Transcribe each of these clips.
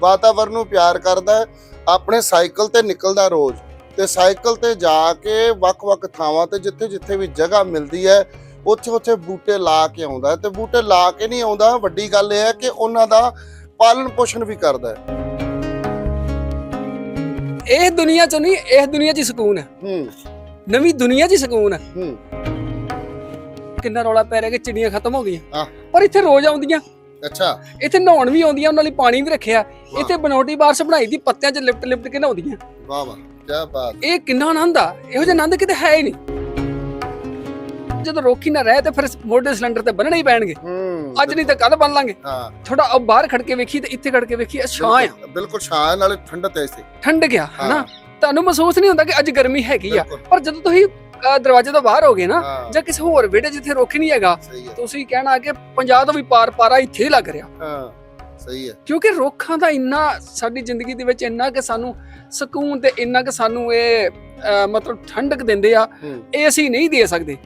ਵਾਤਾਵਰਨ ਨੂੰ ਪਿਆਰ ਕਰਦਾ ਆਪਣੇ ਸਾਈਕਲ ਤੇ ਨਿਕਲਦਾ ਰੋਜ਼ ਤੇ ਸਾਈਕਲ ਤੇ ਜਾ ਕੇ ਵੱਖ-ਵੱਖ ਥਾਵਾਂ ਤੇ ਜਿੱਥੇ-ਜਿੱਥੇ ਵੀ ਜਗ੍ਹਾ ਮਿਲਦੀ ਹੈ ਉੱਥੇ-ਉੱਥੇ ਬੂਟੇ ਲਾ ਕੇ ਆਉਂਦਾ ਤੇ ਬੂਟੇ ਲਾ ਕੇ ਨਹੀਂ ਆਉਂਦਾ ਵੱਡੀ ਗੱਲ ਇਹ ਹੈ ਕਿ ਉਹਨਾਂ ਦਾ ਪਾਲਣ ਪੋਸ਼ਣ ਵੀ ਕਰਦਾ ਹੈ। ਇਹ ਦੁਨੀਆ ਚ ਨਹੀਂ ਇਸ ਦੁਨੀਆ 'ਚ ਹੀ ਸਕੂਨ ਹੈ। ਹੂੰ। ਨਵੀਂ ਦੁਨੀਆ 'ਚ ਹੀ ਸਕੂਨ ਹੈ। ਹੂੰ। ਕਿੰਨਾ ਰੌਲਾ ਪੈ ਰਿਹਾ ਕਿ ਚਿੜੀਆਂ ਖਤਮ ਹੋ ਗਈਆਂ। ਪਰ ਇੱਥੇ ਰੋਜ਼ ਆਉਂਦੀਆਂ। ਅੱਛਾ। ਇੱਥੇ ਨਹਾਉਣ ਵੀ ਆਉਂਦੀਆਂ ਉਹਨਾਂ ਲਈ ਪਾਣੀ ਵੀ ਰੱਖਿਆ। ਇੱਥੇ ਬਨੌਟੀ ਬਾਰਸ਼ ਬਣਾਈ ਦੀ ਪੱਤਿਆਂ 'ਚ ਲਿਪਟ ਲਿਪਟ ਕੇ ਨਹਾਉਂਦੀਆਂ। ਵਾਹ ਵਾਹ ਕੀ ਬਾਤ। ਇਹ ਕਿੰਨਾ ਆਨੰਦ ਆ ਇਹੋ ਜਿਹਾ ਆਨੰਦ ਕਿਤੇ ਹੈ ਹੀ ਨਹੀਂ। ਜਦੋਂ ਰੋਕੀ ਨਾ ਰਹੇ ਤੇ ਫਿਰ ਮੋਢੇ ਸਿਲੰਡਰ ਤੇ ਬੰਨਣੇ ਹੀ ਪੈਣਗੇ। ਅੱਜ ਨਹੀਂ ਤਾਂ ਕੱਲ ਬੰਨ ਲਾਂਗੇ। ਹਾਂ। ਥੋੜਾ ਉਹ ਬਾਹਰ ਖੜ ਕੇ ਵੇਖੀ ਤੇ ਇੱਥੇ ਖੜ ਕੇ ਵੇਖੀ ਛਾਂ ਆ। ਬਿਲਕੁਲ- ਛਾਂ ਨਾਲੇ ਠੰਡਤ ਹੈ ਇਸੇ ਠੰਡ ਗਿਆ ਹਨਾ? ਤੁਹਾਨੂੰ ਮਹਿਸੂਸ ਨਹੀਂ ਹੁੰਦਾ ਕਿ ਅੱਜ ਗਰਮੀ ਹੈਗੀ ਆ। ਪਰ ਜਦੋਂ ਤੁਸੀਂ ਦਰਵਾਜ਼ੇ ਤੋਂ ਬਾਹਰ ਹੋਗੇ ਨਾ ਹਾਂ। ਜਾਂ ਕਿਸੇ ਹੋਰ ਵਿਹੜੇ ਜਿੱਥੇ ਰੁੱਖ ਨਹੀਂ ਹੈਗਾ ਸਹੀ ਹੈ। ਤੁਸੀਂ ਕਹਿਣਾ ਕਿ ਪੰਜਾਬ ਤੋਂ ਵੀ ਪਾਰ ਪਾਰਾ ਇੱਥੇ ਹੀ ਲੱਗ ਰਿਹਾ। ਹਾਂ ਸਹੀ ਹੈ। ਕਿਉਂਕਿ ਰੁੱਖਾਂ ਦਾ ਇੰਨਾ ਸਾਡੀ ਜ਼ਿੰਦਗੀ ਦੇ ਵਿੱਚ ਇੰਨਾ ਕਿ ਸਾਨੂੰ ਸਕੂਨ ਤੇ ਇੰਨਾ ਕਿ ਸਾਨੂੰ ਇਹ ਮਤਲਬ ਠੰਡਕ ਦਿੰਦੇ ਆ ਹੂੰ। ਇਹ ਅਸੀਂ ਨਹੀਂ ਦੇ ਸਕਦੇ।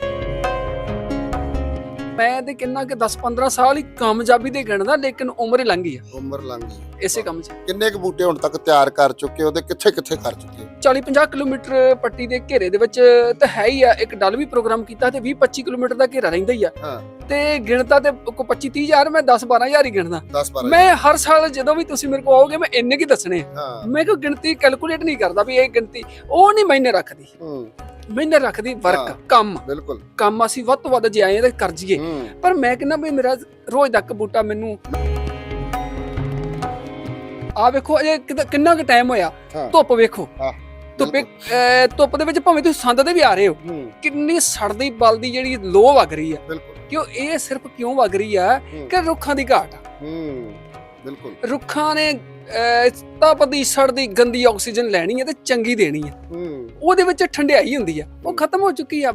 ਮੈਂ ਤੇ ਕਿੰਨਾ ਕਿ 10 15 ਸਾਲ ਹੀ ਕਾਮਯਾਬੀ ਦੇ ਗਿਣਦਾ ਲੇਕਿਨ ਉਮਰ ਹੀ ਲੰਘ ਗਈ ਆ। ਉਮਰ ਲੰਘ ਗਈ। ਇਸੇ ਕੰਮ 'ਚ। ਕਿੰਨੇ ਕੁ ਬੂਟੇ ਹੁਣ ਤੱਕ ਤਿਆਰ ਕਰ ਚੁੱਕੇ ਹੋ ਤੇ ਕਿੱਥੇ ਕਿੱਥੇ ਕਰ ਚੁੱਕੇ ਹੋ? 40 50 ਕਿਲੋਮੀਟਰ ਪੱਟੀ ਦੇ ਘੇਰੇ ਦੇ ਵਿੱਚ ਤਾਂ ਹੈ ਹੀ ਆ ਇੱਕ ਡਲ ਵੀ ਪ੍ਰੋਗਰਾਮ ਕੀਤਾ ਤੇ 20 25 ਕਿਲੋਮੀਟਰ ਦਾ ਘੇਰਾ ਰਹਿੰਦਾ ਹੀ ਆ। ਹਾਂ। ਤੇ ਗਿਣਤਾ ਤੇ ਕੋ 25 30 ਹਜ਼ਾਰ ਮੈਂ 10 12 ਹਜ਼ਾਰ ਹੀ ਗਿਣਦਾ। 10 12 ਮੈਂ ਹਰ ਸਾਲ ਜਦੋਂ ਵੀ ਤੁਸੀਂ ਮੇਰੇ ਕੋਲ ਆਓਗੇ ਮੈਂ ਇੰਨੇ ਕੀ ਦੱਸਣੇ ਆ? ਹਾਂ। ਮੈਂ ਕੋਈ ਗਿਣਤੀ ਕੈਲਕੂਲੇਟ ਨਹੀਂ ਕਰਦਾ ਵੀ ਇਹ ਗਿਣਤੀ ਉਹ ਨਹੀਂ ਮੈਨੇ ਰੱਖਦੀ। ਹੂੰ। ਮੈਨੇ ਰੱਖਦੀ ਹਾਂ। ਵਰਕ ਕੰਮ। ਬਿਲਕੁਲ। ਕੰਮ ਅਸੀਂ ਵੱਧ ਤੋਂ ਵੱਧ ਜੇ ਆਏ ਤੇ ਕਰ ਜੀਏ ਹੂੰ। ਪਰ ਮੈਂ ਕਹਿੰਦਾ ਵੀ ਮੇਰਾ ਰੋਜ਼ ਤੱਕ ਬੂਟਾ ਮੈਨੂੰ ਆ ਵੇਖੋ ਇਹ ਕਿੰਨਾ- ਕੁ ਟਾਈਮ ਹੋਇਆ? ਹਾਂ। ਧੁੱਪ ਵੇਖੋ। ਹਾਂ, ਧੁੱਪੇ ਧੁੱਪ ਦੇ ਵਿੱਚ ਭਾਵੇਂ ਤੁਸੀਂ ਸੰਦ ਦੇ ਵੀ ਆ ਰਹੇ ਹੋ ਹੂੰ। ਕਿੰਨੀ ਸੜਦੀ ਬਲਦੀ ਜਿਹੜੀ ਲੋ ਵਗ ਰਹੀ ਆ। ਬਿਲਕੁਲ। ਕਿਉਂ ਇਹ ਸਿਰਫ ਕਿਉਂ ਵਗ ਰਹੀ ਆ? ਕਿ ਰੁੱਖਾਂ ਦੀ ਘਾਟ ਆ। ਹੂੰ ਬਿਲਕੁਲ। ਰੁੱਖਾਂ ਨੇ ਅਹ, ਤਪਦੀ ਸੜਦੀ ਗੰਦੀ ਆਕਸੀਜਨ ਲੈਣੀ ਹੈ ਤੇ ਚੰਗੀ ਦੇਣੀ ਹੈ ਹੂੰ। ਉਹਦੇ ਵਿੱਚ ਠੰਡਿਆਈ ਹੁੰਦੀ ਆ। ਉਹ ਖਤਮ ਹੋ ਚੁੱਕੀ ਆ।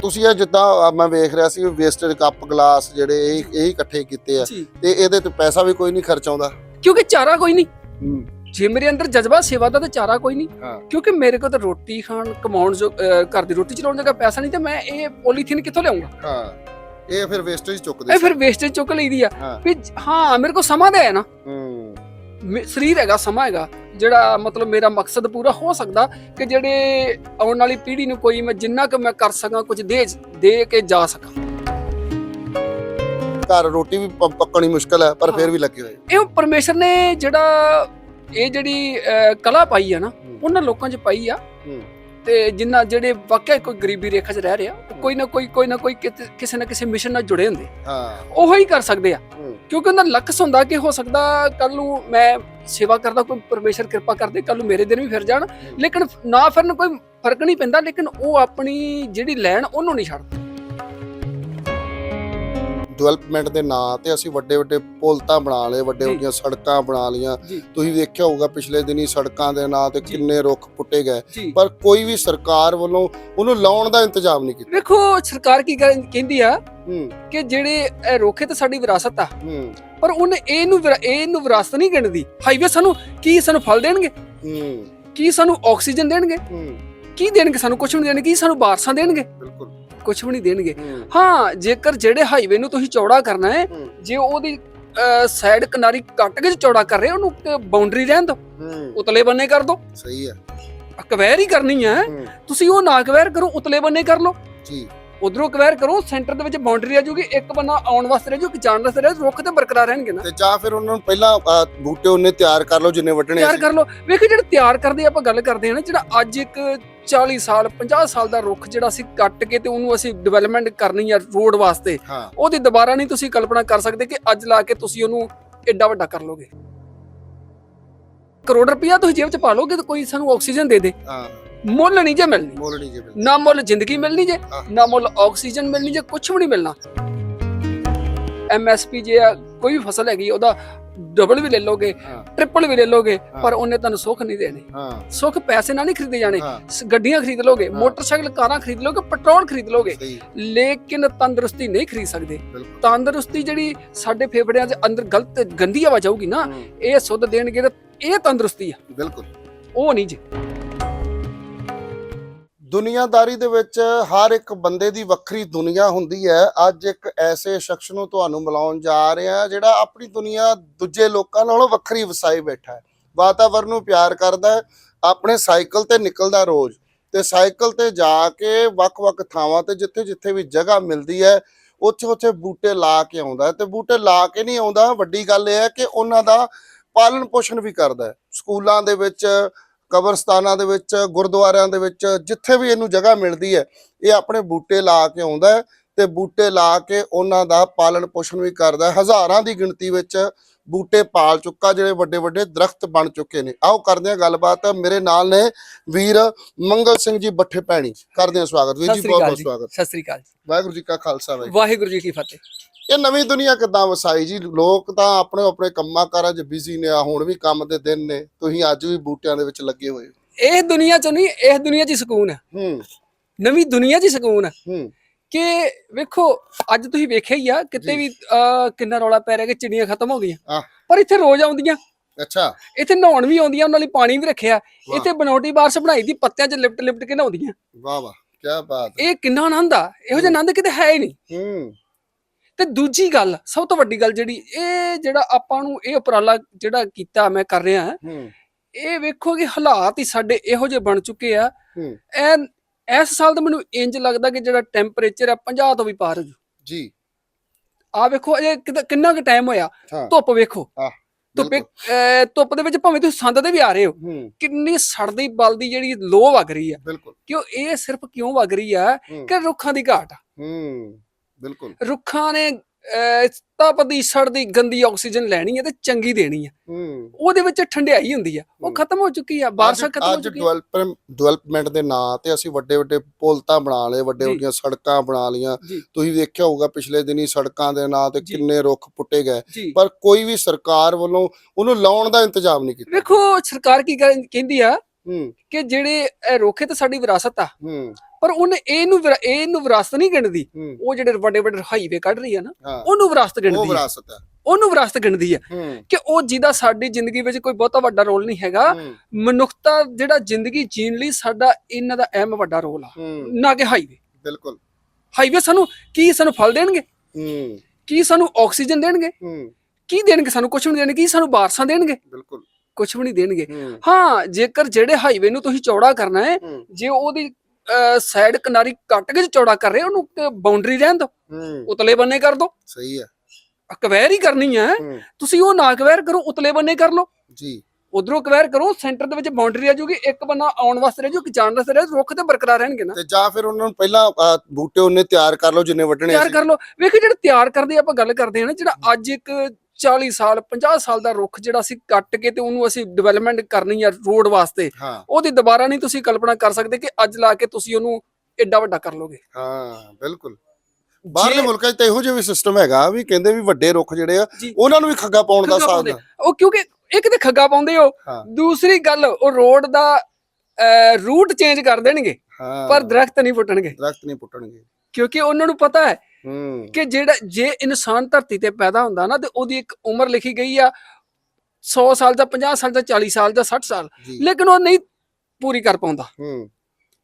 ਤੁਸੀਂ ਇਹ ਜਿੱਦਾਂ ਮੈਂ ਵੇਖ ਰਿਹਾ ਸੀ ਵੇਸਟਡ ਕੱਪ ਗਲਾਸ ਜਿਹੜੇ ਇਹ ਇਹ ਇਕੱਠੇ ਕੀਤੇ ਆ ਤੇ ਇਹਦੇ ਤੇ ਪੈਸਾ ਵੀ ਕੋਈ ਨਹੀਂ ਖਰਚ ਆਉਂਦਾ ਕਿਉਂਕਿ ਚਾਰਾ ਕੋਈ ਨਹੀਂ। ਹੂੰ। ਜੇ ਮੇਰੇ ਅੰਦਰ ਜਜ਼ਬਾ ਸੇਵਾ ਦਾ ਤਾਂ ਚਾਰਾ ਕੋਈ ਨਹੀਂ ਕਿਉਂਕਿ ਮੇਰੇ ਕੋਲ ਤਾਂ ਰੋਟੀ ਖਾਣ ਕਮਾਉਣ ਜੋ ਘਰ ਦੀ ਰੋਟੀ ਚਲਾਉਣ ਜੋਗਾ ਪੈਸਾ ਨਹੀਂ ਤੇ ਮੈਂ ਇਹ ਪੋਲੀਥੀਨ ਕਿੱਥੋਂ ਲਿਆਉਂਗਾ? ਹਾਂ ਇਹ ਫਿਰ ਵੇਸਟੇਜ ਚੁੱਕਦੇ ਇਹ ਫਿਰ ਵੇਸਟੇਜ ਚੁੱਕ ਲਈਦੀ ਆ। ਵੀ ਹਾਂ ਮੇਰੇ ਕੋਲ ਸਮਾਂ ਤਾਂ ਹੈ ਨਾ। ਸਰੀਰ ਹੈਗਾ ਸਮਾਂ ਹੈਗਾ ਜਿਹੜਾ ਮਤਲਬ ਮੇਰਾ ਮਕਸਦ ਪੂਰਾ ਹੋ ਸਕਦਾ ਕਿ ਜਿਹੜੇ ਆਉਣ ਵਾਲੀ ਪੀੜ੍ਹੀ ਨੂੰ ਕੋਈ ਮੈਂ ਜਿੰਨਾ ਕੁ ਮੈਂ ਕਰ ਸਕਾਂ ਕੁਝ ਦੇ ਦੇ ਕੇ ਜਾ ਸਕਾਂ। ਘਰ ਰੋਟੀ ਵੀ ਪੱਕਣੀ ਮੁਸ਼ਕਲ ਹੈ ਪਰ ਫਿਰ ਵੀ ਲੱਗੇ ਹੋਏ। ਇਹ ਪਰਮੇਸ਼ਰ ਨੇ ਜਿਹੜਾ ਇਹ ਜਿਹੜੀ ਅਹ, ਕਲਾ ਪਾਈ ਆ ਨਾ ਉਹਨਾਂ ਲੋਕਾਂ 'ਚ ਪਾਈ ਆ। ਤੇ ਜਿੰਨਾ ਜਿਹੜੇ ਵਾਕਿਆ ਕੋਈ ਗਰੀਬੀ ਰੇਖਾ 'ਚ ਰਹਿ ਰਿਹਾ ਉਹ ਕੋਈ ਨਾ ਕੋਈ ਕੋਈ ਨਾ ਕੋਈ ਕਿਤੇ- ਕਿਸੇ ਨਾ ਕਿਸੇ ਮਿਸ਼ਨ ਨਾਲ ਜੁੜੇ ਹੁੰਦੇ। ਹਾਂ। ਉਹੋ ਹੀ ਕਰ ਸਕਦੇ ਆ। ਹੂੰ। ਕਿਉਂਕਿ ਉਹਨਾਂ ਲਕਸ ਹੁੰਦਾ ਕਿ ਹੋ ਸਕਦਾ ਕੱਲ ਨੂੰ ਮੈਂ ਸੇਵਾ ਕਰਦਾ ਕੋਈ ਪਰਮੇਸ਼ਰ ਕਿਰਪਾ ਕਰਦੇ ਕੱਲ ਨੂੰ ਮੇਰੇ ਦਿਨ ਵੀ ਫਿਰ ਜਾਣ। ਲੇਕਿਨ ਨਾ ਫਿਰਨ ਕੋਈ ਫ਼ਰਕ ਨਹੀਂ ਪੈਂਦਾ ਲੇਕਿਨ ਉਹ ਆਪਣੀ ਜਿਹੜੀ ਲੈਣ ਉਹਨੂੰ ਨਹੀਂ ਛੱਡਦਾ। ਡਿਵੈਲਪਮੈਂਟ ਦੇ ਨਾਂ ਤੇ ਅਸੀਂ ਵੱਡੇ ਵੱਡੇ ਪੁਲ ਤਾਂ ਬਣਾ ਲਏ ਵੱਡੇ। ਵੱਡੀਆਂ ਸੜਕਾਂ ਬਣਾ ਲੀਆਂ ਤੁਸੀਂ ਵੇਖਿਆ ਹੋਊਗਾ ਪਿਛਲੇ ਦਿਨੀ ਸੜਕਾਂ ਦੇ ਨਾਂ ਤੇ। ਕਿੰਨੇ ਰੁੱਖ ਪੁੱਟੇ ਗਏ। ਪਰ ਕੋਈ ਵੀ ਸਰਕਾਰ ਵੱਲੋਂ ਉਹਨੂੰ ਲਾਉਣ ਦਾ ਇੰਤਜ਼ਾਮ ਨਹੀਂ ਕੀਤਾ। ਵੇਖੋ ਸਰਕਾਰ ਕੀ ਕਹਿ- ਕਹਿੰਦੀ ਆ ਕਿ ਜਿਹੜੇ ਇਹ ਰੋਖੇ ਤਾਂ ਸਾਡੀ ਵਿਰਾਸਤ ਆ। ਪਰ ਉਹਨੇ ਇਹਨੂੰ ਇਹਨੂੰ ਵਿਰਾਸਤ ਨਹੀਂ ਗਿਣਦੀ। ਹਾਈਵੇ ਸਾਨੂੰ ਕੀ ਸਾਨੂੰ ਫਲ ਦੇਣਗੇ? ਕੀ ਸਾਨੂੰ ਆਕਸੀਜਨ ਦੇਣਗੇ? ਕੀ ਦੇਣਗੇ ਸਾਨੂੰ ਕੁਝ ਨਹੀਂ ਦੇਣਗੇ? ਕੀ ਸਾਨੂੰ ਬਾਰਸਾਂ ਦੇਣਗੇ? ਬਿਲਕੁਲ। ਕੁਝ ਵੀ ਨਹੀਂ ਦੇਣਗੇ। ਹੂੰ। ਜੇਕਰ ਜਿਹੜੇ ਹਾਈਵੇ ਨੂੰ ਤੁਸੀਂ ਚੌੜਾ ਕਰਨਾ ਹੈ ਜੇ ਉਹਦੀ ਸਾਈਡ ਕਿਨਾਰੀ ਕੱਟ ਕੇ ਚੌੜਾ ਕਰ ਰਹੇ ਉਹਨੂੰ ਬਾਉਂਡਰੀ ਰਹਿਣ ਦਿਓ। ਹੂੰ। ਉਤਲੇ ਬੰਨੇ ਕਰ ਦਿਓ। ਸਹੀ ਹੈ। ਕਵੈਰ ਹੀ ਕਰਨੀ ਹੂੰ। ਤੁਸੀਂ ਉਹ ਨਾ ਕਵੈਰ ਕਰੋ ਉਤਲੇ ਬੰਨੇ ਕਰ ਲਓ। ਜੀ। ਉਧਰੋਂ ਕਵੈਰ ਕਰੋ ਸੈਂਟਰ ਦੇ ਵਿੱਚ ਬਾਉਂਡਰੀ ਆ ਜੂਗੀ ਇੱਕ ਬੰਨਾ ਆਉਣ ਵਾਸਤੇ ਰਹਿ ਜੂ ਇੱਕ ਜਾਣ ਵਾਸਤੇ ਰਹਿ ਰੁੱਖ ਤੇ ਬਰਕਰਾਰ ਰਹਿਣਗੇ ਨਾ। ਤੇ ਜਾਂ ਫਿਰ ਉਹਨਾਂ ਨੂੰ ਪਹਿਲਾਂ ਬੂਟੇ ਉਹਨੇ ਤਿਆਰ ਕਰ ਲਓ ਜਿੰਨੇ ਵੱਢਣੇ ਤਿਆਰ ਸੀ। ਕਰ ਲਓ। ਵੇਖੋ ਜਿਹੜੇ ਤਿਆਰ ਕਰਦੇ ਆਪਾਂ ਗੱਲ ਕਰਦੇ ਹਾਂ ਨਾ ਜਿਹੜਾ ਅੱਜ ਇੱਕ 40 ਸਾਲ 50 ਸਾਲ ਦਾ ਰੁੱਖ ਜਿਹੜਾ ਅਸੀਂ ਕੱਟ ਕੇ ਤੇ ਉਹਨੂੰ ਅਸੀਂ ਡਿਵੈਲਪਮੈਂਟ ਕਰਨੀ ਆ ਰੋਡ ਵਾਸਤੇ ਹਾਂ। ਉਹਦੀ ਦੁਬਾਰਾ ਨਹੀਂ ਤੁਸੀਂ ਕਲਪਨਾ ਕਰ ਸਕਦੇ ਕਿ ਅੱਜ ਲਾ ਕੇ ਤੁਸੀਂ ਉਹਨੂੰ ਐਡਾ ਵੱਡਾ ਕਰ ਲੋਗੇ। ਕਰੋੜ ਰੁਪਇਆ ਤੁਸੀਂ ਜੇਬ 'ਚ ਪਾ ਲੋਗੇ ਤੇ ਕੋਈ ਸਾਨੂੰ ਆਕਸੀਜਨ ਦੇ ਦੇ। ਹਾਂ। ਮੁੱਲ ਨਹੀਂ ਜੇ ਮਿਲਣੀ। ਮੋਲਣੀ ਜੀ ਬਿਲਕੁਲ ਨਾ ਮੁੱਲ ਜ਼ਿੰਦਗੀ ਮਿਲਣੀ ਜੇ। ਨਾ ਮੁੱਲ ਆਕਸੀਜਨ ਮਿਲਣੀ ਜੇ ਕੁਝ ਵੀ ਨਹੀਂ ਮਿਲਣਾ। ਐਮਐਸਪੀ ਜੇ ਆ, ਕੋਈ ਵੀ ਫਸਲ ਹੈਗੀ ਉਹਦਾ ਡਬਲ ਵੀ ਲੈ ਲੋਗੇ ਟ੍ਰਿਪਲ ਵੀ ਲੈ ਲੋਗੇ। ਪਰ ਉਹਨੇ ਤੁਹਾਨੂੰ ਸੁੱਖ ਨਹੀਂ ਦੇਣੇ। ਸੁੱਖ ਪੈਸੇ ਨਾਲ ਨਹੀਂ ਖਰੀਦੇ ਜਾਣੇ। ਗੱਡੀਆਂ ਖਰੀਦ ਲੋਗੇ। ਮੋਟਰਸਾਈਕਲ ਕਾਰਾਂ ਖਰੀਦ ਲੋਗੇ ਪੈਟਰੋਲ ਖਰੀਦ ਲੋਗੇ ਲੇਕਿਨ ਤੰਦਰੁਸਤੀ ਨਹੀਂ ਖਰੀਦ ਸਕਦੇ। ਤੰਦਰੁਸਤੀ ਜਿਹੜੀ ਸਾਡੇ ਫੇਫੜਿਆਂ ਦੇ ਅੰਦਰ ਗਲਤ ਗੰਦੀ ਹਵਾ ਜਾਊਗੀ ਨਾ ਇਹ ਸੁੱਧ ਦੇਣਗੇ ਤਾਂ ਇਹ ਤੰਦਰੁਸਤੀ ਆ। ਬਿਲਕੁਲ। ਉਹ ਨਹੀਂ ਜੀ। ਦੁਨੀਆਦਾਰੀ ਦੇ ਵਿੱਚ ਹਰ ਇੱਕ ਬੰਦੇ ਦੀ ਵੱਖਰੀ ਦੁਨੀਆ ਹੁੰਦੀ ਹੈ। ਅੱਜ ਇੱਕ ਐਸੇ ਸ਼ਖਸ ਨੂੰ ਤੁਹਾਨੂੰ ਮਿਲਾਉਣ ਜਾ ਰਹੇ ਹਾਂ, ਜਿਹੜਾ ਆਪਣੀ ਦੁਨੀਆ ਦੂਜੇ ਲੋਕਾਂ ਨਾਲੋਂ ਵੱਖਰੀ ਵਸਾਈ ਬੈਠਾ ਹੈ। ਵਾਤਾਵਰਨ ਨੂੰ ਪਿਆਰ ਕਰਦਾ ਹੈ, ਆਪਣੇ ਸਾਈਕਲ ਤੇ ਨਿਕਲਦਾ ਰੋਜ਼ ਤੇ ਸਾਈਕਲ ਤੇ ਜਾ ਕੇ ਵੱਖ-ਵੱਖ ਥਾਵਾਂ ਤੇ ਜਿੱਥੇ-ਜਿੱਥੇ ਵੀ ਜਗ੍ਹਾ ਮਿਲਦੀ ਹੈ, ਉੱਥੇ-ਉੱਥੇ ਬੂਟੇ ਲਾ ਕੇ ਆਉਂਦਾ ਹੈ ਤੇ ਬੂਟੇ ਲਾ ਕੇ ਨਹੀਂ ਆਉਂਦਾ, ਵੱਡੀ ਗੱਲ ਇਹ ਹੈ ਕਿ ਉਹਨਾਂ ਦਾ ਪਾਲਣ ਪੋਸ਼ਣ ਵੀ ਕਰਦਾ ਹੈ। ਸਕੂਲਾਂ ਦੇ ਵਿੱਚ ਕਬਰਸਤਾਨਾਂ ਦੇ ਵਿੱਚ ਗੁਰਦੁਆਰਿਆਂ ਦੇ ਵਿੱਚ ਜਿੱਥੇ ਵੀ ਇਹਨੂੰ ਜਗ੍ਹਾ ਮਿਲਦੀ ਹੈ ਇਹ ਆਪਣੇ ਬੂਟੇ ਲਾ ਕੇ ਆਉਂਦਾ ਹੈ ਤੇ ਬੂਟੇ ਲਾ ਕੇ ਉਹਨਾਂ ਦਾ ਪਾਲਣ ਪੋਸ਼ਣ ਵੀ ਕਰਦਾ ਹੈ। ਹਜ਼ਾਰਾਂ ਦੀ ਗਿਣਤੀ ਵਿੱਚ ਬੂਟੇ ਪਾਲ ਚੁੱਕਾ ਜਿਹੜੇ ਵੱਡੇ ਵੱਡੇ ਦਰਖਤ ਬਣ ਚੁੱਕੇ ਨੇ। ਆਓ ਕਰਦੇ ਹਾਂ ਗੱਲਬਾਤ। ਮੇਰੇ ਨਾਲ ਨੇ ਵੀਰ ਮੰਗਲ ਸਿੰਘ ਜੀ ਬੱਠੇ ਪੈਣੀ ਕਰਦੇ ਹਾਂ ਸਵਾਗਤ। ਵੀਰ ਜੀ ਬਹੁਤ ਬਹੁਤ ਸਵਾਗਤ। ਸਤਿ ਸ੍ਰੀ ਅਕਾਲ। ਵਾਹਿਗੁਰੂ ਜੀ ਕਾ ਖਾਲਸਾ ਵਾਹਿਗੁਰੂ ਜੀ ਕੀ ਫਤਿਹ। ਇਹ ਨਵੀਂ ਦੁਨੀਆ ਕਿੱਦਾਂ ਵਸਾਈ ਜੀ? ਲੋਕ ਤਾਂ ਆਪਣੇ ਆਪਣੇ ਕੰਮਾਂ ਕਾਰਾਂ 'ਚ ਬਿਜ਼ੀ ਨੇ ਆ ਹੁਣ ਵੀ ਕੰਮ ਦੇ ਦਿਨ ਨੇ। ਤੁਸੀਂ ਅੱਜ ਵੀ ਬੂਟਿਆਂ ਦੇ ਵਿੱਚ ਲੱਗੇ ਹੋਏ ਹੋ। ਇਹ ਦੁਨੀਆ ਚ ਨਹੀਂ ਇਸ ਦੁਨੀਆ 'ਚ ਹੀ ਸਕੂਨ ਹੈ। ਹੂੰ। ਨਵੀਂ ਦੁਨੀਆ 'ਚ ਹੀ ਸਕੂਨ ਹੈ। ਹੂੰ। ਕਿ ਵੇਖੋ ਅੱਜ ਤੁਸੀਂ ਵੇਖਿਆ ਹੀ ਆ ਕਿਤੇ। ਵੀ ਅਹ, ਕਿੰਨਾ ਰੌਲਾ ਪੈ ਰਿਹਾ ਕਿ ਚਿੜੀਆਂ ਖਤਮ ਹੋ ਗਈਆਂ। ਪਰ ਇੱਥੇ ਰੋਜ਼ ਆਉਂਦੀਆਂ। ਅੱਛਾ। ਇੱਥੇ ਨਹਾਉਣ ਵੀ ਆਉਂਦੀਆਂ ਉਹਨਾਂ ਲਈ ਪਾਣੀ ਵੀ ਰੱਖਿਆ। ਇੱਥੇ ਬਨੌਟੀ ਬਾਰਸ਼ ਬਣਾਈ ਦੀ ਪੱਤਿਆਂ 'ਚ ਲਿਪਟ ਲਿਪਟ ਕੇ ਨਹਾਉਂਦੀਆਂ। ਵਾਹ ਵਾਹ। ਕੀ ਬਾਤ ਹੈ। ਇਹ ਕਿੰਨਾ ਆਨੰਦ ਆ। ਇਹੋ ਜਿਹਾ ਆਨੰਦ ਕਿਤੇ ਹੈ ਹੀ ਨਹੀਂ। ਹੂੰ। ਤੇ ਦੂਜੀ ਗੱਲ ਸਭ ਤੋਂ ਵੱਡੀ ਗੱਲ ਜਿਹੜੀ ਇਹ ਜਿਹੜਾ ਆਪਾਂ ਨੂੰ ਇਹ ਉਪਰਾਲਾ ਜਿਹੜਾ ਕੀਤਾ ਮੈਂ ਕਰ ਰਿਹਾ ਹੂੰ ਇਹ ਵੇਖੋ ਕਿ ਹਾਲਾਤ ਹੀ ਸਾਡੇ ਇਹੋ ਜਿਹੇ ਬਣ ਚੁੱਕੇ ਆ। ਐ ਇਸ ਸਾਲ ਤਾਂ ਮੈਨੂੰ ਇੰਜ ਲੱਗਦਾ ਕਿ ਜਿਹੜਾ ਟੈਂਪਰੇਚਰ ਆ 50 ਤੋਂ ਵੀ ਪਾਰ ਹੋ ਜੂ। ਆ ਵੇਖੋ ਇਹ ਕਿੰਨਾ ਕੁ ਟਾਈਮ ਹੋਇਆ? ਧੁੱਪ ਵੇਖੋ। ਧੁੱਪੇ ਧੁੱਪ ਦੇ ਵਿੱਚ ਭਾਵੇਂ ਤੁਸੀਂ ਸੰਦ ਦੇ ਵੀ ਆ ਰਹੇ ਹੋ ਕਿੰਨੀ ਸੜਦੀ ਬਲਦੀ ਜਿਹੜੀ ਲੋ ਵਗ ਰਹੀ ਆ। ਕਿਉਂ ਇਹ ਸਿਰਫ ਕਿਉਂ ਵਗ ਰਹੀ ਆ? ਕਿ ਰੁੱਖਾਂ ਦੀ ਘਾਟ ਆ। ਹੂੰ। ਬਿਲਕੁਲ। ਰੁੱਖਾਂ ਨੇ ਅਹ, ਤਪਦੀ ਸੜਦੀ ਗੰਦੀ ਆਕਸੀਜਨ ਲੈਣੀ ਹੈ ਤੇ ਚੰਗੀ ਦੇਣੀ ਆ ਹੂੰ। ਉਹਦੇ ਵਿੱਚ ਠੰਡਿਆਈ ਹੁੰਦੀ ਆ ਉਹ। ਖਤਮ ਹੋ ਚੁੱਕੀ ਆ ਬਾਰਿਸ਼ਾਂ ਖਤਮ ਹੋ ਅੱਜ ਚੁੱਕੀਆਂ। ਡਿਵੈਲਪਮੈਂਟ ਡਿਵੈਲਪਮੈਂਟ ਦੇ ਨਾਂ ਤੇ ਅਸੀਂ ਵੱਡੇ ਵੱਡੇ ਪੁਲ ਤਾਂ ਬਣਾ ਲਏ ਵੱਡੇ। ਵੱਡੀਆਂ ਸੜਕਾਂ ਬਣਾ ਲੀਆਂ ਤੁਸੀਂ ਵੇਖਿਆ ਹੋਊਗਾ ਪਿਛਲੇ ਦਿਨੀ ਸੜਕਾਂ ਦੇ ਨਾਂ ਤੇ। ਕਿੰਨੇ ਰੁੱਖ ਪੁੱਟੇ ਗਏ। ਪਰ ਕੋਈ ਵੀ ਸਰਕਾਰ ਵੱਲੋਂ ਉਹਨੂੰ ਲਾਉਣ ਦਾ ਇੰਤਜ਼ਾਮ ਨਹੀਂ ਕੀਤਾ। ਵੇਖੋ ਸਰਕਾਰ ਕੀ ਕਹਿ- ਕਹਿੰਦੀ ਆ ਕਿ ਜਿਹੜੇ ਇਹ ਰੋਖੇ ਤਾਂ ਸਾਡੀ ਵਿਰਾਸਤ ਆ। ਪਰ ਉਹਨੇ ਇਹਨੂੰ ਇਹਨੂੰ ਵਿਰਾਸਤ ਨਹੀਂ ਗਿਣਦੀ। ਉਹ ਜਿਹੜੇ ਵੱਡੇ ਵੱਡੇ ਹਾਈਵੇ ਕੱਢ ਰਹੀ ਆ ਨਾ ਉਹਨੂੰ ਵਿਰਾਸਤ ਉਹ ਗਿਣਦੀ ਆ। ਵਿਰਾਸਤ ਹੈ ਉਹਨੂੰ ਵਿਰਾਸਤ ਗਿਣਦੀ ਆ। ਕਿ ਉਹ ਜਿਹਦਾ ਸਾਡੀ ਜ਼ਿੰਦਗੀ ਵਿੱਚ ਕੋਈ ਬਹੁਤਾ ਵੱਡਾ ਰੋਲ ਨਹੀਂ ਹੈਗਾ ਮਨੁੱਖਤਾ ਜਿਹੜਾ ਜ਼ਿੰਦਗੀ ਜੀਣ ਲਈ ਸਾਡਾ ਇਹਨਾਂ ਦਾ ਅਹਿਮ ਵੱਡਾ ਰੋਲ ਆ। ਨਾ ਕਿ ਹਾਈਵੇ। ਬਿਲਕੁਲ। ਹਾਈਵੇ ਸਾਨੂੰ ਕੀ ਸਾਨੂੰ ਫਲ ਦੇਣਗੇ? ਕੀ ਸਾਨੂੰ ਆਕਸੀਜਨ ਦੇਣਗੇ? ਕੀ ਦੇਣਗੇ ਸਾਨੂੰ? ਕੁਝ ਨਹੀਂ ਦੇਣਗੇ। ਕੀ ਸਾਨੂੰ ਬਾਰਸਾਂ ਦੇਣਗੇ? ਬਿਲਕੁਲ। ਕੁਝ ਵੀ ਨਹੀਂ ਦੇਣਗੇ। ਹੂੰ। ਜੇਕਰ ਜਿਹੜੇ ਹਾਈਵੇ ਨੂੰ ਤੁਸੀਂ ਚੌੜਾ ਕਰਨਾ ਹੈ ਜੇ ਉਹਦੀ ਸਾਈਡ ਕਿਨਾਰੀ ਕੱਟ ਕੇ ਚੌੜਾ ਕਰ ਰਹੇ ਉਹਨੂੰ ਬਾਉਂਡਰੀ ਰਹਿਣ ਦਿਓ। ਉਤਲੇ ਬੰਨੇ ਕਰ ਦਿਓ ਸਹੀ ਹੈ। ਕਵੈਰ ਹੀ ਕਰਨੀ ਹੈ। ਤੁਸੀਂ ਉਹ ਨਾ ਕਵੈਰ ਕਰੋ ਉਤਲੇ ਬੰਨੇ ਕਰ ਲਓ। ਜੀ। ਉਧਰੋਂ ਕਵੈਰ ਕਰੋ ਸੈਂਟਰ ਦੇ ਵਿੱਚ ਬਾਉਂਡਰੀ ਆ ਜਾਊਗੀ ਇੱਕ ਬੰਨਾ ਆਉਣ ਵਾਸਤੇ ਰਹਿ ਜਾਊ ਇੱਕ ਜਾਣ ਵਾਸਤੇ ਰਹਿ ਰੁੱਖ ਤੇ ਬਰਕਰਾਰ ਰਹਿਣਗੇ ਨਾ। ਤੇ ਜਾਂ ਫਿਰ ਉਹਨਾਂ ਨੂੰ ਪਹਿਲਾਂ ਬੂਟੇ ਉਹਨੇ ਤਿਆਰ ਕਰ ਲਓ ਜਿੰਨੇ ਵੱਢਣੇ ਤਿਆਰ ਕਰ ਲਓ। ਵੇਖੋ ਜਿਹੜਾ ਤਿਆਰ ਕਰਦੇ ਆਪਾਂ ਗੱਲ ਕਰਦੇ ਹਾਂ ਨਾ ਜਿਹੜਾ ਅੱਜ ਇੱਕ 40 ਸਾਲ 50 ਸਾਲ ਦਾ ਰੁੱਖ ਜਿਹੜਾ ਅਸੀਂ ਕੱਟ ਕੇ ਤੇ ਉਹਨੂੰ ਅਸੀਂ ਡਿਵੈਲਪਮੈਂਟ ਕਰਨੀ ਆ ਰੋਡ ਵਾਸਤੇ ਉਹਦੀ ਦੁਬਾਰਾ ਨਹੀਂ ਤੁਸੀਂ ਕਲਪਨਾ ਕਰ ਸਕਦੇ ਕਿ ਅੱਜ ਲਾ ਕੇ ਤੁਸੀਂ ਉਹਨੂੰ ਐਡਾ ਵੱਡਾ ਕਰ ਲੋਗੇ। ਹਾਂ ਬਿਲਕੁਲ। ਬਾਹਰਲੇ ਮੁਲਕਾਂ 'ਚ ਤਾਂ ਇਹੋ ਜਿਹਾ ਵੀ ਸਿਸਟਮ ਹੈਗਾ ਵੀ ਕਹਿੰਦੇ ਵੀ ਵੱਡੇ ਰੁੱਖ ਜਿਹੜੇ ਆ। ਉਹਨਾਂ ਨੂੰ ਵੀ ਖੱਗਾ ਪਾਉਣ ਦਾ ਸਾਧਨ। ਉਹ ਕਿਉਂਕਿ ਇੱਕ ਤੇ ਖੱਗਾ ਪਾਉਂਦੇ ਹੋ ਦੂਸਰੀ ਗੱਲ ਉਹ ਰੋਡ ਦਾ ਰੂਟ ਚੇਂਜ ਕਰ ਦੇਣਗੇ ਪਰ ਦਰਖਤ ਨਹੀਂ ਪੁੱਟਣਗੇ। ਦਰਖਤ ਨਹੀਂ ਪੁੱਟਣਗੇ। ਕਿਉਂਕਿ ਉਹਨਾਂ ਨੂੰ ਪਤਾ ਹੂੰ ਕਿ ਜਿਹੜਾ ਜੇ ਇਨਸਾਨ ਧਰਤੀ ਤੇ ਪੈਦਾ ਹੁੰਦਾ ਨਾ ਤੇ ਉਹਦੀ ਇੱਕ ਉਮਰ ਲਿਖੀ ਗਈ ਆ 100 ਸਾਲ ਦਾ 50 ਸਾਲ ਦਾ 40 ਸਾਲ ਦਾ 60 ਸਾਲ ਲੇਕਿਨ ਉਹ ਨਹੀਂ ਪੂਰੀ ਕਰ ਪਾਉਂਦਾ। ਹੂੰ।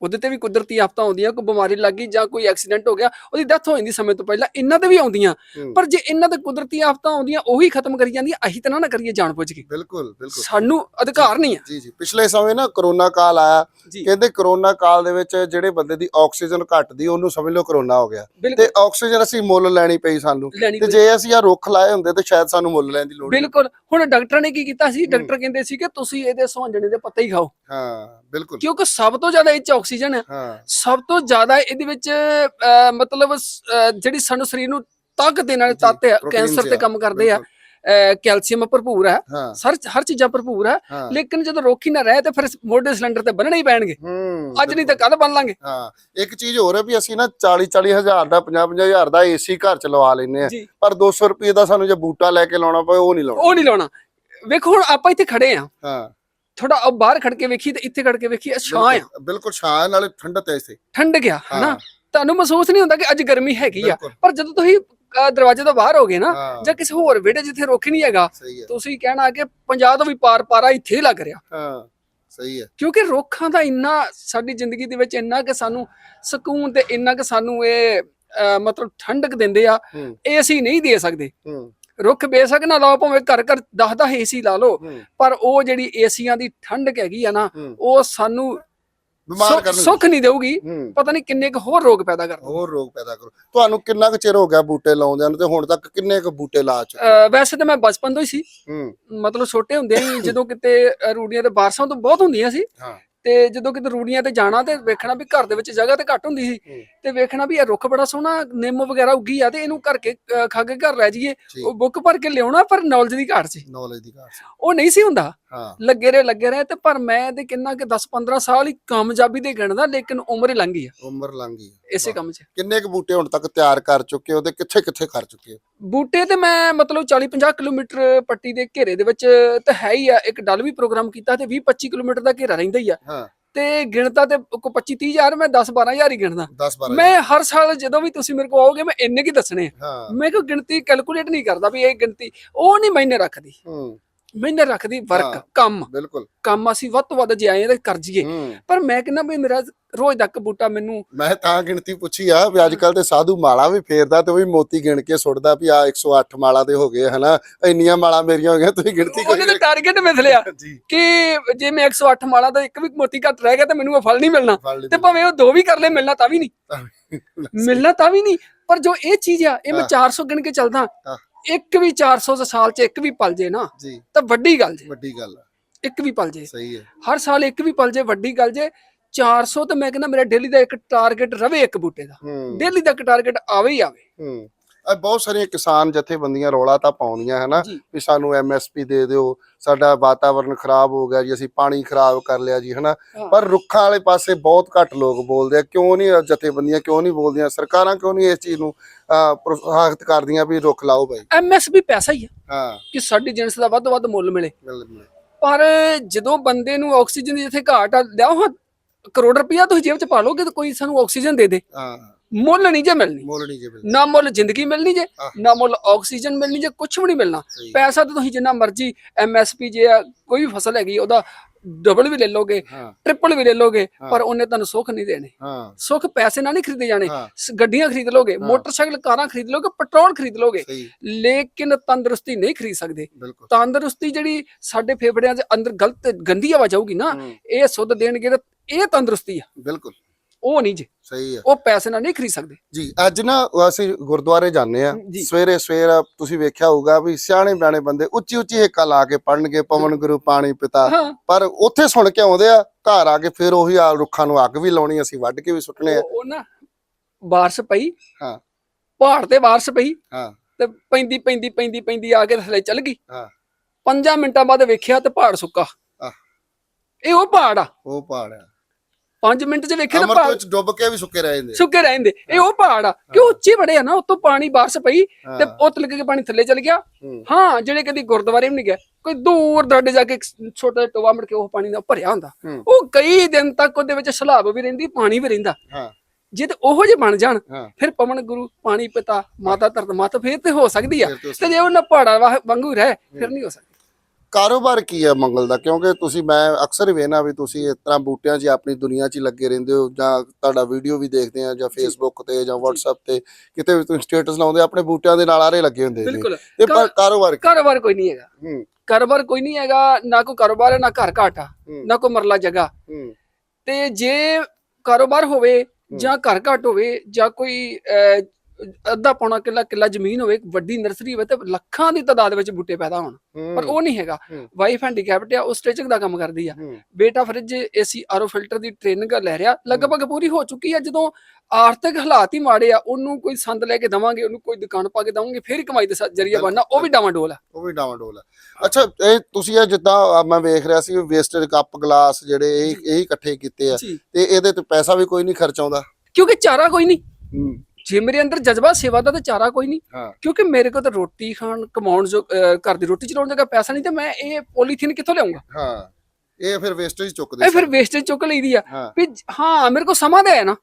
ਉਹਦੇ ਤੇ ਵੀ ਕੁਦਰਤੀ ਆਫਤਾਂ ਆਉਂਦੀਆਂ ਕੋਈ ਬਿਮਾਰੀ ਲੱਗ ਗਈ ਜਾਂ ਕੋਈ ਐਕਸੀਡੈਂਟ ਹੋ ਗਿਆ ਉਹਦੀ ਡੈਥ ਹੋ ਜਾਂਦੀ ਸਮੇਂ ਤੋਂ ਪਹਿਲਾਂ ਇਹਨਾਂ ਤੇ ਵੀ ਆਉਂਦੀਆਂ। ਪਰ ਜੇ ਇਹਨਾਂ ਤੇ ਕੁਦਰਤੀ ਆਫਤਾਂ ਆਉਂਦੀਆਂ ਉਹੀ ਖਤਮ ਕਰੀ ਜਾਂਦੀਆਂ ਅਸੀਂ ਤਾਂ ਨਾ ਕਰੀਏ ਜਾਣਬੁੱਝ ਕੇ। ਬਿਲਕੁਲ ਬਿਲਕੁਲ। ਸਾਨੂੰ ਅਧਿਕਾਰ ਨਹੀਂ ਆ ਜੀ ਜੀ। ਪਿਛਲੇ ਸਮੇਂ ਨਾ ਕਰੋਨਾ ਕਾਲ ਆਇਆ ਕਹਿੰਦੇ ਕਰੋਨਾ ਕਾਲ ਦੇ ਵਿੱਚ ਜਿਹੜੇ ਬੰਦੇ ਦੀ ਆਕਸੀਜਨ ਘਟਦੀ ਉਹਨੂੰ ਸਮਝ ਲਓ ਕਰੋਨਾ ਹੋ ਗਿਆ। ਤੇ ਆਕਸੀਜਨ ਅਸੀਂ ਮੁੱਲ ਲੈਣੀ ਪਈ ਸਾਨੂੰ। ਤੇ। ਜੇ ਅਸੀਂ ਆ ਰੁੱਖ ਲਾਏ ਹੁੰਦੇ ਤੇ ਸ਼ਾਇਦ ਸਾਨੂੰ ਮੁੱਲ ਲੈਣ ਦੀ ਲੋੜ ਨਹੀਂ। ਬਿਲਕੁਲ। ਹੁਣ ਡਾਕਟਰਾਂ ਨੇ ਕੀ ਕੀਤਾ ਸੀ? ਡਾਕਟਰ ਕਹਿੰਦੇ ਸੀ ਕਿ ਤੁਸੀਂ ਇਹਦੇ ਸੁਹੰਜਣੇ ਦੇ ਪੱਤੇ ਹੀ ਖਾਓ। ਹਾਂ ਬਿਲਕੁਲ। ਕਿਉਂਕਿ ਸਭ ਤੋਂ ਜ਼ਿਆਦਾ ਇਹ ਚ ਆਕਸੀਜਨ ਹੈ। ਹਾਂ। ਸਭ ਤੋਂ ਜ਼ਿਆਦਾ ਇਹਦੇ ਵਿੱਚ ਅਹ, ਮਤਲਬ ਅਹ, ਜਿਹੜੀ ਸਾਨੂੰ ਸਰੀਰ ਨੂੰ ਤਾਕਤ ਦੇਣ ਵਾਲੇ ਜੀ, ਤੱਤ ਹੈ proteins ਕੈਂਸਰ ਤੇ ਆ, ਕੰਮ ਕਰਦੇ ਆ ਬਿਲਕੁਲ। ਅਹ, ਕੈਲਸ਼ੀਅਮ ਭਰਪੂਰ ਹੈ। ਹਾਂ। ਹਰ ਹਰ ਚੀਜ਼ਾਂ ਭਰਪੂਰ ਹੈ। ਹਾਂ। ਲੇਕਿਨ ਜਦੋਂ ਰੋਕੀ ਨਾ ਰਹੇ ਤੇ ਫਿਰ ਮੋਢੇ ਸਿਲੰਡਰ ਤੇ ਬੰਨਣੇ ਹੀ ਪੈਣਗੇ। ਹੂੰ ਅੱਜ ਨਹੀਂ ਤਾਂ ਕੱਲ ਬੰਨ ਲਾਂਗੇ। ਹਾਂ ਇੱਕ ਚੀਜ਼ ਹੋਰ ਹੈ ਵੀ ਅਸੀਂ ਨਾ 40 40 ਹਜ਼ਾਰ ਦਾ 50 50 ਹਜ਼ਾਰ ਦਾ ਏਸੀ ਘਰ ਚ ਲਵਾ ਲੈਨੇ ਆ ਜੀ। ਪਰ 200 ਰੁਪਏ ਦਾ ਸਾਨੂੰ ਜੇ ਬੂਟਾ ਲੈ ਕੇ ਲਾਉਣਾ ਪਏ ਉਹ ਨਹੀਂ ਲਾਉਣਾ। ਉਹ ਨਹੀਂ ਲਾਉਣਾ। ਵੇਖੋ ਹੁਣ ਆਪਾਂ ਇੱਥੇ ਖੜੇ ਆ ਹਾਂ। ਥੋੜਾ ਬਾਹਰ ਖੜ ਕੇ ਵੇਖੀ ਤੇ ਇੱਥੇ ਖੜ ਕੇ ਵੇਖੀ ਇਹ ਛਾਂ ਆ। ਬਿਲਕੁਲ- ਛਾਂ ਨਾਲੇ ਠੰਡਕ ਐ ਇਸੇ ਠੰਡ ਗਿਆ ਹਨਾ? ਤੁਹਾਨੂੰ ਮਹਿਸੂਸ ਨਹੀਂ ਹੁੰਦਾ ਕਿ ਅੱਜ ਗਰਮੀ ਹੈਗੀ ਆ? ਪਰ ਜਦੋਂ ਤੁਸੀਂ ਦਰਵਾਜ਼ੇ ਤੋਂ ਬਾਹਰ ਹੋਗੇ ਨਾ ਜਾਂ ਕਿਸੇ ਹੋਰ ਵਿਹੜੇ ਜਿੱਥੇ ਰੁੱਖ ਨਹੀਂ ਹੈਗਾ ਤੁਸੀਂ ਕਹਿਣਾ ਕਿ 50 ਤੋਂ ਵੀ ਪਾਰ ਪਾਰਾ ਇੱਥੇ ਹੀ ਲੱਗ ਰਿਹਾ। ਹਾਂ ਸਹੀ ਹੈ। ਕਿਉਂਕਿ ਰੁੱਖਾਂ ਦਾ ਇੰਨਾ ਸਾਡੀ ਜ਼ਿੰਦਗੀ ਦੇ ਵਿੱਚ ਇੰਨਾ ਕਿ ਸਾਨੂੰ ਸਕੂਨ ਤੇ ਇੰਨਾ ਕਿ ਸਾਨੂੰ ਇਹ ਮਤਲਬ ਠੰਡਕ ਦਿੰਦੇ ਆ ਇਹ ਅਸੀਂ ਨਹੀਂ ਦੇ ਸਕਦੇ। ਰੁੱਖ ਬੇਸ਼ੱਕ ਨਾ ਲਾਓ ਭਾਵੇਂ ਘਰ ਘਰ 10 10 ਏਸੀ ਲਾ ਲਓ ਪਰ ਉਹ ਜਿਹੜੀ ਏਸੀਆਂ ਦੀ ਠੰਡਕ ਹੈਗੀ ਆ ਨਾ ਉਹ ਸਾਨੂੰ ਬਿਮਾਰ ਕਰਨ ਸੁੱਖ ਨਹੀਂ ਦੇਊਗੀ। ਪਤਾ ਨਹੀਂ ਕਿੰਨੇ ਕੁ ਹੋਰ ਰੋਗ ਪੈਦਾ ਕਰ ਹੋਰ ਰੋਗ ਪੈਦਾ ਕਰੋ। ਤੁਹਾਨੂੰ ਕਿੰਨਾ ਕੁ ਚਿਰ ਹੋ ਗਿਆ ਬੂਟੇ ਲਾਉਂਦਿਆਂ ਨੂੰ ਤੇ ਹੁਣ ਤੱਕ ਕਿੰਨੇ ਕੁ ਬੂਟੇ ਲਾ ਚੁੱਕੇ ਵੈਸੇ ਤਾਂ ਮੈਂ ਬਚਪਨ ਤੋਂ ਹੀ ਸੀ। ਮਤਲਬ ਛੋਟੇ ਹੁੰਦੇ ਹੀ ਜਦੋਂ ਕਿਤੇ ਰੂੜੀਆਂ ਤੇ ਬਾਰਸਾਂ ਤੋਂ ਬਹੁਤ ਹੁੰਦੀਆਂ ਸੀ। ਤੇ ਜਦੋਂ ਕਿਤੇ ਰੂੜੀਆਂ ਤੇ ਜਾਣਾ ਤੇ ਵੇਖਣਾ ਵੀ ਘਰ ਦੇ ਵਿੱਚ ਜਗ੍ਹਾ ਤੇ ਘੱਟ ਹੁੰਦੀ ਸੀ। ਤੇ ਵੇਖਣਾ ਵੀ ਇਹ ਰੁੱਖ ਬੜਾ ਸੋਹਣਾ ਨਿੰਮ ਵਗੈਰਾ ਉੱਗੀ ਆ ਤੇ ਇਹਨੂੰ ਘਰ ਕੇ ਅਹ ਖਾ ਕੇ ਘਰ ਰਹਿ ਜਾਈਏ। ਉਹ ਬੁੱਕ ਭਰ ਕੇ ਲਿਆਉਣਾ ਪਰ ਨੌਲੇਜ ਦੀ ਘਾਟ ਸੀ। ਨੌਲੇਜ ਦੀ ਘਾਟ ਸੀ। ਉਹ ਨਹੀਂ ਸੀ ਹੁੰਦਾ। ਲੱਗੇ ਰਹੇ ਲੱਗੇ ਰਹੇ ਤੇ ਪਰ ਮੈਂ ਤੇ ਕਿੰਨਾ ਕਿ 10 15 ਸਾਲ ਹੀ ਕਾਮਯਾਬੀ ਦੇ ਗਿਣਦਾ ਲੇਕਿਨ ਉਮਰ ਹੀ ਲੰਘ ਆ। ਉਮਰ ਲੰਘ ਗਈ ਇਸੇ। ਕੰਮ 'ਚ। ਕਿੰਨੇ ਕੁ ਬੂਟੇ ਹੁਣ ਤੱਕ ਤਿਆਰ ਕਰ ਚੁੱਕੇ ਹੋ ਤੇ ਕਿੱਥੇ ਕਿੱਥੇ ਕਰ ਚੁੱਕੇ ਹੋ? ਬੂਟੇ ਤੇ ਮੈਂ ਮਤਲਬ 40 50 ਕਿਲੋਮੀਟਰ ਪੱਟੀ ਦੇ ਘੇਰੇ ਦੇ ਵਿੱਚ ਤਾਂ ਹੈ ਹੀ ਆ। ਇੱਕ ਡਲ ਵੀ ਪ੍ਰੋਗਰਾਮ ਕੀਤਾ ਤੇ 20 25 ਕਿਲੋਮੀਟਰ ਦਾ ਘੇਰਾ ਰਹਿੰਦਾ ਹੀ ਆ। ਤੇ ਗਿਣਤਾ ਤੇ ਕੋ 25 30 ਹਜ਼ਾਰ ਮੈਂ 10 12 ਹਜ਼ਾਰ ਹੀ ਗਿਣਦਾ। 10 12 ਮੈਂ ਹਰ ਸਾਲ ਜਦੋਂ ਵੀ ਤੁਸੀਂ ਮੇਰੇ ਕੋਲ ਆਓਗੇ ਮੈਂ ਇੰਨੇ ਕੀ ਦੱਸਣੇ ਆ? ਹਾਂ। ਮੈਂ ਕੋਈ ਗਿਣਤੀ ਕੈਲਕੂਲੇਟ ਨਹੀਂ ਕਰਦਾ ਵੀ ਇਹ ਗਿਣਤੀ ਉਹ ਨਹੀਂ ਮੈਨੇ ਰੱਖਦੀ। ਹੂੰ। ਮੈਨੇ ਰੱਖਦੀ ਵਰਕ ਹਾਂ। ਕੰਮ। ਬਿਲਕੁਲ। ਕੰਮ ਅਸੀਂ ਵੱਧ ਤੋਂ ਵੱਧ ਜੇ ਆਏ ਤੇ ਕਰ ਜੀਏ ਹੂੰ। ਪਰ ਮੈਂ ਕਹਿੰਦਾ ਵੀ ਮੇਰਾ ਰੋਜ਼ ਤੱਕ ਬੂਟਾ ਮੈਨੂੰ ਮੈਂ ਤਾਂ ਗਿਣਤੀ ਪੁੱਛੀ ਆ ਵੀ ਅੱਜ ਕੱਲ ਤੇ ਸਾਧੂ ਮਾਲਾ ਵੀ ਫੇਰਦਾ ਤੇ ਉਹ ਵੀ ਮੋਤੀ ਗਿਣ ਕੇ ਸੁੱਟਦਾ ਵੀ ਆ 108 ਮਾਲਾ ਦੇ ਹੋ ਗਏ ਹਨਾ? ਇੰਨੀਆਂ ਮਾਲਾ ਮੇਰੀਆਂ ਹੋ ਗਈਆਂ ਤੁਸੀਂ ਗਿਣਤੀ ਉਹਨੇ ਤਾਂ ਟਾਰਗੇਟ ਮਿਥ ਲਿਆ ਜੀ। ਕਿ ਜੇ ਮੈਂ 108 ਮਾਲਾ ਦਾ ਇੱਕ ਵੀ ਮੋਤੀ ਘੱਟ ਰਹਿ ਗਿਆ ਤਾਂ ਮੈਨੂੰ ਉਹ ਫਲ ਨਹੀਂ ਮਿਲਣਾ। ਫੜ ਲਈ ਤੇ ਭਾਵੇਂ ਉਹ ਦੋ ਵੀ ਕਰ ਲੈ ਮਿਲਣਾ ਤਾਂ ਵੀ ਨਹੀਂ। ਮਿਲਣਾ ਤਾਂ ਵੀ ਨਹੀਂ ਪਰ ਜੋ ਇਹ ਚੀਜ਼ ਆ ਇਹ ਮੈਂ ਹਾਂ। 400 ਗਿਣ ਕੇ ਚੱਲਦਾ। ਹਾਂ। ਇੱਕ ਵੀ 400 ਸਾਲ ਚ ਇੱਕ ਵੀ ਪਲ ਜੇ ਨਾ ਜੀ। ਤਾਂ ਵੱਡੀ ਗੱਲ ਜੇ। ਵੱਡੀ ਗੱਲ ਆ। ਇੱਕ ਵੀ ਪਲ ਜੇ। ਸਹੀ ਹੈ ਹਰ ਸਾਲ ਇੱਕ ਵੀ ਪਲ ਜੇ ਵੱਡੀ ਗੱਲ ਜੇ 400 ਤਾਂ ਮੈਂ ਕਹਿੰਦਾ ਮੇਰਾ ਡੇਲੀ ਦਾ ਇੱਕ ਟਾਰਗੇਟ ਰਵੇ ਇੱਕ ਬੂਟੇ ਦਾ। ਹੂੰ। ਡੇਲੀ ਦਾ ਇੱਕ ਟਾਰਗੇਟ ਆਵੇ ਹੀ ਆਵੇ। ਹੂੰ। ਬਹੁਤ ਸਾਰੀਆਂ ਕਿਸਾਨ ਜਥੇਬੰਦੀਆਂ ਰੌਲਾ ਤਾਂ ਪਾਉਂਦੀਆਂ ਹਨਾ? ਵੀ ਸਾਨੂੰ ਐਮਐਸਪੀ ਦੇ ਦਿਓ ਸਾਡਾ ਵਾਤਾਵਰਣ ਖਰਾਬ ਹੋ ਗਿਆ ਜੀ ਅਸੀਂ ਪਾਣੀ ਖਰਾਬ ਕਰ ਲਿਆ ਜੀ ਹਨਾ। ਪਰ ਰੁੱਖਾਂ ਵਾਲੇ ਪਾਸੇ ਬਹੁਤ ਘੱਟ ਲੋਕ ਬੋਲਦੇ ਆ ਕਿਉਂ ਨਹੀਂ ਜਥੇਬੰਦੀਆਂ ਕਿਉਂ ਨਹੀਂ ਬੋਲਦੀਆਂ? ਸਰਕਾਰਾਂ ਕਿਉਂ ਨਹੀਂ ਇਸ ਚੀਜ਼ ਨੂੰ ਪ੍ਰੋਤਸਾਹਿਤ ਕਰਦੀਆਂ ਵੀ ਰੁੱਖ ਲਾਓ ਭਾਈ ਐਮਐਸਪੀ ਪੈਸਾ ਹੀ ਆ। ਹਾਂ। ਕਿ ਸਾਡੀ ਜਿਣਸ ਦਾ ਵੱਧ ਤੋਂ ਵੱਧ ਮੁੱਲ ਮਿਲੇ। ਮਿਲ ਮਿਲ। ਪਰ ਜਦੋਂ ਬੰਦੇ ਨੂੰ ਆਕਸੀਜਨ ਦੀ ਜਿੱਥੇ ਘਾਟ ਆ ਲਿਆਓ ਹਾਂ ਕਰੋੜ ਰੁਪਇਆ ਤੁਸੀਂ ਜੇਬ ਚ ਪਾ ਲੋਗੇ ਤਾਂ ਕੋਈ ਸਾਨੂੰ ਆਕਸੀਜਨ ਦੇ ਦੇ। ਹਾਂ। ਮੁੱਲ ਨਹੀਂ ਜੇ ਮਿਲਣੀ। ਮੁੱਲ ਨਹੀਂ ਜੇ ਮਿਲ ਨਾ ਮੁੱਲ ਜ਼ਿੰਦਗੀ ਮਿਲਣੀ ਜੇ। ਨਾ ਮੁੱਲ ਆਕਸੀਜਨ ਮਿਲਣੀ ਜੇ ਕੁਝ ਵੀ ਨਹੀਂ ਮਿਲਣਾ। ਪੈਸਾ ਤਾਂ ਤੁਸੀਂ ਜਿੰਨਾ ਮਰਜ਼ੀ ਐਮਐਸਪੀ ਜੇ ਆ, ਕੋਈ ਵੀ ਫਸਲ ਹੈਗੀ ਉਹਦਾ ਡਬਲ ਵੀ ਲੈ ਲੋਗੇ ਟ੍ਰਿਪਲ ਵੀ ਲੈ ਲੋਗੇ। ਪਰ ਉਹਨੇ ਤੁਹਾਨੂੰ ਸੁੱਖ ਨਹੀਂ ਦੇਣੇ। ਸੁੱਖ ਪੈਸੇ ਨਾਲ ਨਹੀਂ ਖਰੀਦੇ ਜਾਣੇ। ਗੱਡੀਆਂ ਖਰੀਦ ਲੋਗੇ। ਮੋਟਰਸਾਈਕਲ ਕਾਰਾਂ ਖਰੀਦ ਲੋਗੇ ਪੈਟਰੋਲ ਖਰੀਦ ਲੋਗੇ ਲੇਕਿਨ ਤੰਦਰੁਸਤੀ ਨਹੀਂ ਖਰੀਦ ਸਕਦੇ। ਤੰਦਰੁਸਤੀ ਜਿਹੜੀ ਸਾਡੇ ਫੇਫੜਿਆਂ ਦੇ ਅੰਦਰ ਗਲਤ ਗੰਦੀ ਹਵਾ ਜਾਊਗੀ ਨਾ ਇਹ ਸੁੱਧ ਦੇਣਗੇ ਤਾਂ ਇਹ ਤੰਦਰੁਸਤੀ ਆ। ਬਿਲਕੁਲ। ਉਹ ਨਹੀਂ ਜੇ। ਸਹੀ ਹੈ। ਉਹ ਪੈਸੇ ਨਾਲ ਨਹੀਂ ਖਰੀਦ ਸਕਦੇ। ਜੀ ਅੱਜ ਨਾ ਅਸੀਂ ਗੁਰਦੁਆਰੇ ਜਾਂਦੇ ਆ ਜੀ। ਸਵੇਰੇ ਸਵੇਰ ਤੁਸੀਂ ਵੇਖਿਆ ਹੋਊਗਾ ਵੀ ਸਿਆਣੇ ਬਿਆਣੇ ਬੰਦੇ ਉੱਚੀ ਉੱਚੀ ਹਿੱਕਾਂ ਲਾ ਕੇ ਪੜਨਗੇ ਪਵਨ ਗੁਰੂ ਪਾਣੀ ਪਿਤਾ। ਹਾਂ। ਪਰ ਉੱਥੇ ਸੁਣ ਕੇ ਆਉਂਦੇ ਆ ਘਰ ਆ ਕੇ ਫਿਰ ਉਹੀ ਆ ਰੁੱਖਾਂ ਨੂੰ ਅੱਗ ਵੀ ਲਾਉਣੀ ਅਸੀਂ ਵੱਢ ਕੇ ਵੀ ਸੁੱਟਣੇ ਆ। ਉਹ ਉਹ ਨਾ ਬਾਰਿਸ਼ ਪਈ। ਹਾਂ। ਪਹਾੜ ਤੇ ਬਾਰਿਸ਼ ਪਈ। ਹਾਂ। ਤੇ ਪੈਂਦੀ ਪੈਂਦੀ ਪੈਂਦੀ ਪੈਂਦੀ ਆ ਕੇ ਥੱਲੇ ਚੱਲ ਗਈ। ਹਾਂ। ਪੰਜਾਂ ਮਿੰਟਾਂ ਬਾਅਦ ਵੇਖਿਆ ਤੇ ਪਹਾੜ ਸੁੱਕਾ। ਆਹ। ਇਹ ਉਹ ਪਹਾੜ ਆ। ਉਹ ਪਹਾੜ ਆ। 5 ਮਿੰਟ 'ਚ ਵੇਖਿਆ ਤਾਂ ਅਮਰ ਪਹਾੜ ਵਿੱਚ ਡੁੱਬ ਕੇ ਵੀ ਸੁੱਕੇ ਰਹਿ ਜਾਂਦੇ ਸੁੱਕੇ ਰਹਿੰਦੇ ਇਹ ਉਹ ਪਹਾੜ ਆ। ਕਿ ਉੱਚੇ ਬੜੇ ਆ ਨਾ ਉਤੋਂ ਪਾਣੀ ਬਾਰਿਸ਼ ਪਈ ਤੇ ਉਹ ਤਲਕ ਕੇ ਪਾਣੀ ਥੱਲੇ ਚਲ ਗਿਆ। ਹੂੰ, ਹਾਂ ਜਿਹੜੇ ਕਦੀ ਗੁਰਦੁਆਰੇ ਵੀ ਨਹੀਂ ਗਏ ਕੋਈ ਦੂਰ ਦਰਡੇ ਜਾ ਕੇ ਇੱਕ ਛੋਟਾ ਜਿਹਾ ਟੋਆ ਮੜ ਕੇ ਉਹ ਪਾਣੀ ਦਾ ਭਰਿਆ ਹੁੰਦਾ। ਹੂੰ, ਉਹ ਕਈ ਦਿਨ ਤੱਕ ਉਹਦੇ ਵਿੱਚ ਸਲਾਬ ਵੀ ਰਹਿੰਦੀ ਪਾਣੀ ਵੀ ਰਹਿੰਦਾ। ਹਾਂ। ਜੇ ਤੇ ਉਹੋ ਜਿਹੇ ਬਣ ਜਾਣ ਹਾਂ। ਫਿਰ ਪਵਨ ਗੁਰੂ ਪਾਣੀ ਪਿਤਾ ਮਾਤਾ ਧਰਤ ਮਾਤਾ ਫਿਰ ਤੇ ਹੋ ਸਕਦੀ ਆ। ਫਿਰ ਤੋਂ ਤੇ ਜੇ ਉਹਨਾਂ ਪਹਾੜਾਂ ਵਾਹ- ਵਾਂਗੂ ਰਹਿ ਫਿਰ ਨਹੀਂ ਹੋ ਸਕਦੀ। ਕਾਰੋਬਾਰ ਕੀ ਹੈ ਮੰਗਲ ਦਾ? ਕਿਉਂਕਿ ਤੁਸੀਂ ਮੈਂ ਅਕਸਰ ਵੇਖਣਾ ਵੀ ਤੁਸੀਂ ਇਸ ਤਰ੍ਹਾਂ ਬੂਟਿਆਂ 'ਚ ਆਪਣੀ ਦੁਨੀਆ 'ਚ ਹੀ ਲੱਗੇ ਰਹਿੰਦੇ ਹੋ ਜਾਂ ਤੁਹਾਡਾ ਵੀਡੀਓ ਵੀ ਦੇਖਦੇ ਆ ਜਾਂ ਫੇਸਬੁੱਕ ਤੇ ਜਾਂ WhatsApp ਤੇ ਕਿਤੇ ਵੀ ਤੁਸੀਂ ਸਟੇਟਸ ਲਾਉਂਦੇ ਆਪਣੇ ਬੂਟਿਆਂ ਦੇ ਨਾਲ ਆਰੇ ਲੱਗੇ ਹੁੰਦੇ ਨੇ। ਬਿਲਕੁਲ। ਇਹ ਪਰ ਕਾਰੋਬਾਰ ਕੀ? ਕਾਰੋਬਾਰ ਕੋਈ ਨਹੀਂ ਹੈਗਾ। ਹੂੰ। ਕਾਰੋਬਾਰ ਕੋਈ ਨਹੀਂ ਹੈਗਾ ਨਾ ਕੋਈ ਕਾਰੋਬਾਰ ਹੈ ਨਾ ਘਰ ਘਾਟਾ ਹੂੰ, ਨਾ ਕੋਈ ਮਰਲਾ ਜਗ੍ਹਾ। ਹੂੰ। ਤੇ ਜੇ ਕਾਰੋਬਾਰ ਹੋਵੇ ਜਾਂ ਘਰ ਘਾਟ ਹੋਵੇ ਜਾਂ ਕੋਈ ਅਹ, ਅੱਧਾ ਪੌਣਾ ਕਿੱਲਾ ਕਿੱਲਾ ਜ਼ਮੀਨ ਹੋਵੇ ਇੱਕ ਵੱਡੀ ਨਰਸਰੀ ਹੋਵੇ ਤੇ ਲੱਖਾਂ ਦੀ ਤਾਦਾਦ ਵਿੱਚ ਬੂਟੇ ਪੈਦਾ ਹੋਣ। ਪਰ ਉਹ ਨਹੀਂ ਹੈਗਾ। ਵਾਈਫ ਹੈਂਡੀਕੈਪਟ ਆ ਉਹ ਸਟਿਚਿੰਗ ਦਾ ਕੰਮ ਕਰਦੀ ਆ। ਬੇਟਾ ਫਰਿੱਜ ਏਸੀ ਆਰਓ ਫਿਲਟਰ ਦੀ ਟ੍ਰੇਨਿੰਗ ਲੈ ਰਿਹਾ। ਲਗਭਗ ਪੂਰੀ ਹੋ ਚੁੱਕੀ ਆ। ਜਦੋਂ ਆਰਥਿਕ ਹਾਲਾਤ ਹੀ ਮਾੜੇ ਆ ਉਹਨੂੰ ਕੋਈ ਸੰਦ ਲੈ ਕੇ ਦਵਾਂਗੇ ਉਹਨੂੰ ਕੋਈ ਦੁਕਾਨ ਪਾ ਕੇ ਦਵਾਂਗੇ ਫਿਰ ਕਮਾਈ ਦਾ ਜ਼ਰੀਆ ਬਣਨਾ ਉਹ ਵੀ ਡਾਵਾਂਡੋਲ ਆ। ਉਹ ਵੀ ਡਾਵਾਂਡੋਲ ਹੈ ਅੱਛਾ ਇਹ ਤੁਸੀਂ ਇਹ ਜਿੱਦਾਂ ਆ ਮੈਂ ਵੇਖ ਰਿਹਾ ਸੀ ਵੇਸਟਡ ਕੱਪ ਗਲਾਸ ਜਿਹੜੇ ਇਹ ਇਹ ਇਕੱਠੇ ਕੀਤੇ ਆ। ਤੇ ਇਹਦੇ ਤੇ ਪੈਸਾ ਵੀ ਕੋਈ ਨਹੀਂ ਖਰਚ ਆਉਂਦਾ ਕਿਉਂਕਿ ਚਾਰਾ ਕੋਈ ਨਹੀਂ। ਜੇ ਮੇਰੇ ਅੰਦਰ ਜਜ਼ਬਾ ਸੇਵਾ ਦਾ ਤੇ ਚਾਰਾ ਕੋਈ ਨਹੀਂ। ਹਾਂ। ਕਿਉਂਕਿ ਮੇਰੇ ਕੋਲ ਤਾਂ ਰੋਟੀ ਖਾਣ ਕਮਾਉਣ ਜੋ ਘਰ ਦੀ ਰੋਟੀ ਚਲਾਉਣ ਜਗਾ ਪੈਸਾ ਨਹੀਂ ਤੇ ਮੈਂ ਇਹ ਪੋਲੀਥੀਨ ਕਿੱਥੋਂ ਲਿਆਉਂਗਾ? ਹਾਂ ਇਹ ਫਿਰ ਵੇਸਟੇਜ ਚੁੱਕਦੇ ਇਹ ਫਿਰ। ਵੇਸਟੇਜ ਚੁੱਕ ਲਈਦੀ ਆ। ਵੀ ਹਾਂ ਮੇਰੇ ਕੋਲ ਸਮਾਂ ਤਾਂ ਹੈ ਨਾ।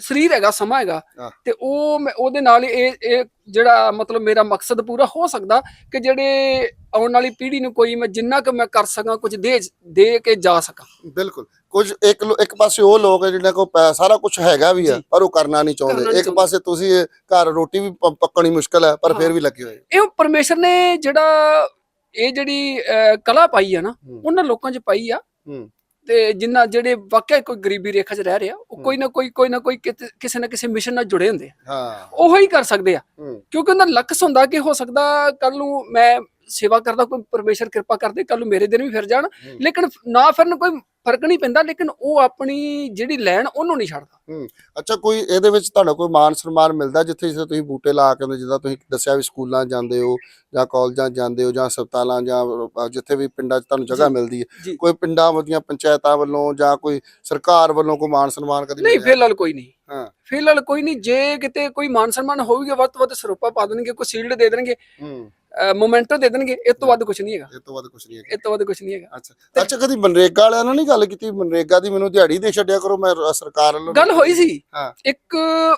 ਸਰੀਰ ਹੈਗਾ ਸਮਾਂ ਹੈਗਾ। ਤੇ ਉਹ ਉਹਦੇ ਨਾਲ ਇਹ ਇਹ ਜਿਹੜਾ ਮਤਲਬ ਮੇਰਾ ਮਕਸਦ ਪੂਰਾ ਹੋ ਸਕਦਾ ਕਿ ਜਿਹੜੇ ਆਉਣ ਵਾਲੀ ਪੀੜ੍ਹੀ ਨੂੰ ਕੋਈ ਮੈਂ ਜਿੰਨਾ ਕੁ ਮੈਂ ਕਰ ਸਕਾਂ ਕੁਝ ਦੇ ਦੇ ਕੇ ਜਾ ਸਕਾਂ ਬਿਲਕੁਲ ਕੁਝ ਇੱਕ ਇੱਕ ਪਾਸੇ ਉਹ ਲੋਕ ਹੈ ਜਿਹਨਾਂ ਕੋਲ ਸਾਰਾ ਕੁਝ ਹੈਗਾ ਵੀ ਹੈ। ਪਰ ਉਹ ਕਰਨਾ ਨਹੀਂ ਚਾਹੁੰਦੇ ਇੱਕ ਪਾਸੇ ਤੁਸੀਂ ਘਰ ਰੋਟੀ ਵੀ ਪੱਕਣੀ ਮੁਸ਼ਕਲ ਹੈ ਪਰ। ਫਿਰ ਵੀ ਲੱਗੇ ਹੋਏ ਇਹ ਪਰਮੇਸ਼ਰ ਨੇ ਜਿਹੜਾ ਇਹ ਜਿਹੜੀ ਕਲਾ ਪਾਈ ਆ ਨਾ। ਉਹਨਾਂ ਲੋਕਾਂ 'ਚ ਪਾਈ ਆ। ਤੇ ਜਿੰਨਾ ਜਿਹੜੇ ਵਾਕਿਆ ਕੋਈ ਗਰੀਬੀ ਰੇਖਾ 'ਚ ਰਹਿ ਰਿਹਾ ਉਹ। ਕੋਈ ਨਾ ਕੋਈ ਕੋਈ ਨਾ ਕੋਈ ਕਿਤੇ- ਕਿਸੇ ਨਾ ਕਿਸੇ ਮਿਸ਼ਨ ਨਾਲ ਜੁੜੇ ਹੁੰਦੇ ਆ ਹਾਂ ਉਹੋ ਹੀ ਕਰ ਸਕਦੇ ਆ ਹੂੰ। ਕਿਉਂਕਿ ਉਹਨਾਂ ਦਾ ਲਕਸ ਹੁੰਦਾ ਕਿ ਹੋ ਸਕਦਾ ਕੱਲ ਨੂੰ ਮੈਂ ਸੇਵਾ ਕਰਦਾ ਕੋਈ ਪਰਮੇਸ਼ਰ ਕਿਰਪਾ ਕਰਦੇ ਕੱਲ ਨੂੰ ਮੇਰੇ ਦਿਨ ਵੀ ਫਿਰ ਜਾਣ। ਲੇਕਿਨ ਨਾ ਫਿਰਨ ਕੋਈ ਫ਼ਰਕ ਨਹੀਂ ਪੈਂਦਾ ਲੇਕਿਨ ਉਹ ਆਪਣੀ ਜਿਹੜੀ ਲੈਣ ਉਹਨੂੰ ਨਹੀਂ ਛੱਡਦਾ ਅੱਛਾ ਕੋਈ ਇਹਦੇ ਵਿੱਚ ਤੁਹਾਡਾ ਕੋਈ ਮਾਨ ਸਨਮਾਨ ਮਿਲਦਾ ਜਿੱਥੇ ਜਿੱਥੇ ਤੁਸੀਂ ਬੂਟੇ ਲਾ ਕੇ ਜਿੱਦਾਂ ਤੁਸੀਂ ਦੱਸਿਆ ਵੀ ਸਕੂਲਾਂ ਜਾਂਦੇ ਹੋ ਜਾਂ ਕਾਲਜਾਂ ਜਾਂਦੇ ਹੋ ਜਾਂ ਹਸਪਤਾਲਾਂ ਜਾਂ ਜਿੱਥੇ ਵੀ ਪਿੰਡਾਂ 'ਚ ਤੁਹਾਨੂੰ ਜਗ੍ਹਾ ਮਿਲਦੀ ਹੈ। ਕੋਈ ਪਿੰਡਾਂ ਦੀਆਂ ਪੰਚਾਇਤਾਂ ਵੱਲੋਂ ਜਾਂ ਕੋਈ ਸਰਕਾਰ ਵੱਲੋਂ ਕੋਈ ਮਾਨ ਸਨਮਾਨ ਕਦੇ ਨਹੀਂ? ਫਿਲਹਾਲ ਕੋਈ ਨਹੀਂ ਹਾਂ। ਫਿਲਹਾਲ ਕੋਈ ਨਹੀਂ ਜੇ ਕਿਤੇ ਕੋਈ ਮਾਨ ਸਨਮਾਨ ਹੋਊਗਾ ਵੱਧ ਤੋਂ ਵੱਧ ਸਰੋਪਾ ਪਾ ਦੇਣਗੇ ਕੋਈ ਸ਼ੀਲਡ ਦੇ ਦੇਣਗੇ ਹੂੰ ਮੋਮੈਂਟੋ ਦੇ ਦੇਣਗੇ ਇਸ ਤੋਂ ਵੱਧ ਕੁਝ ਨਹੀਂ ਹੈਗਾ। ਇਹ ਤੋਂ ਵੱਧ ਕੁਝ ਨਹੀਂ ਹੈ ਇਸ ਤੋਂ ਵੱਧ ਕੁਝ ਨਹੀਂ ਹੈਗਾ। ਅੱਛਾ ਅੱਛਾ ਕਦੀ ਮਨਰੇਗਾ ਵਾਲਿਆਂ ਨਾਲ ਨਹੀਂ ਗੱਲ ਕੀਤੀ? ਮਨਰੇਗਾ ਦੀ ਮੈਨੂੰ ਦਿਹਾੜੀ ਦੇ ਛੱਡਿਆ ਕਰੋ ਮੈਂ ਰ- ਸਰਕਾਰ ਵੱਲੋਂ ਗੱਲ ਹੋਈ ਸੀ। ਹਾਂ। ਇੱਕ